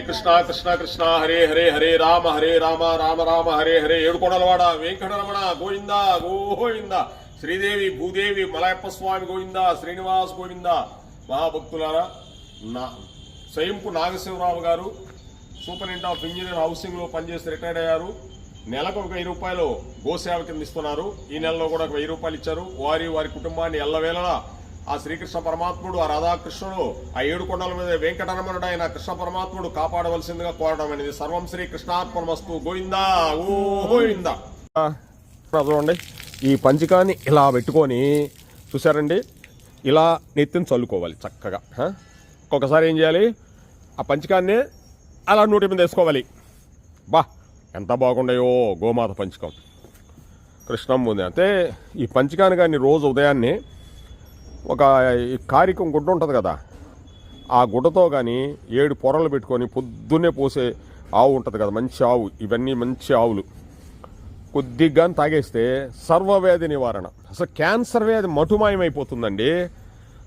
కృష్ణ కృష్ణ కృష్ణ హరే హరే హరే రామ హరే రామ రామ రామ హరే హరే ఏడుకొండలవాడ వెంకటరమణ గోవింద గోవింద శ్రీదేవి భూదేవి మలయప్ప స్వామి గోవింద శ్రీనివాస్ గోవింద మహాభక్తులారా నా స్వయంపు నాగశివరావు గారు superintendent of engineer హౌసింగ్లో పనిచేసి రిటైర్డ్ అయ్యారు. నెలకు ఒక వెయ్యి రూపాయలు గోసేవ కింద ఇస్తున్నారు. ఈ నెలలో కూడా ఒక వెయ్యి రూపాయలు ఇచ్చారు. వారి వారి కుటుంబాన్ని ఎల్లవేళలా ఆ శ్రీకృష్ణ పరమాత్ముడు ఆ రాధాకృష్ణుడు ఆ ఏడు కొండల మీద వెంకటరమణుడు ఆయన కృష్ణ పరమాత్ముడు కాపాడవలసిందిగా కోరడం అనేది సర్వం శ్రీ కృష్ణాత్మనమస్తు గోవిందా ఓ గోవిందా. చూడండి ఈ పంచికాన్ని ఇలా పెట్టుకొని చూసారండి ఇలా నెత్తిని చల్లుకోవాలి చక్కగా ఒక్కొక్కసారి ఏం చేయాలి? ఆ పంచకాన్ని అలా నూటి మీద వేసుకోవాలి. బా ఎంత బాగుండాయో గోమాత పంచకం. కృష్ణం ఉంది. అంటే ఈ పంచకాన్ని కానీ రోజు ఉదయాన్నే ఒక కారికం గుడ్డ ఉంటుంది కదా ఆ గుడ్డతో కానీ ఏడు పొరలు పెట్టుకొని పొద్దున్నే పోసే ఆవు ఉంటుంది కదా మంచి ఆవు ఇవన్నీ మంచి ఆవులు. కొద్దిగా తాగేస్తే సర్వవ్యాధి నివారణ. అసలు క్యాన్సర్ వ్యాధి మటుమాయమైపోతుందండి.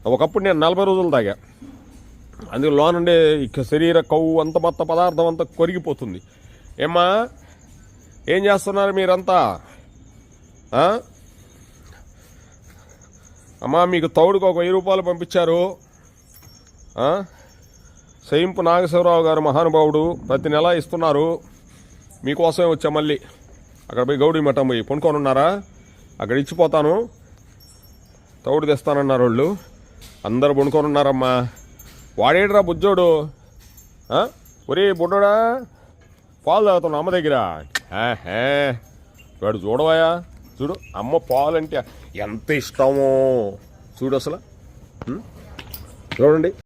ఒకప్పుడు నేను నలభై రోజులు తాగా. అందుకు లోనుండే ఇక శరీర కొవ్వు అంత మొత్తం పదార్థం అంతా కొరిగిపోతుంది. ఏమ్మా ఏం చేస్తున్నారు మీరంతా? అమ్మా మీకు తౌడుకు ఒక వెయ్యి రూపాయలు పంపించారు. సయింపు నాగేశ్వరరావు గారు మహానుభావుడు ప్రతి నెల ఇస్తున్నారు. మీకోసమే వచ్చా మళ్ళీ. అక్కడ పోయి గౌడీ మఠం పోయి పండుకొని ఉన్నారా అక్కడ ఇచ్చిపోతాను. తౌడు తెస్తానన్నారు వాళ్ళు. అందరు పండుకొని ఉన్నారమ్మా వాడేడ్రా బుజ్జోడు? ఒరే బుడ్డోడా పాలు తాగుతున్నా అమ్మ దగ్గర? వాడు చూడవాయా? చూడు అమ్మ పాలంటే ఎంత ఇష్టమో. చూడు అసలు. చూడండి.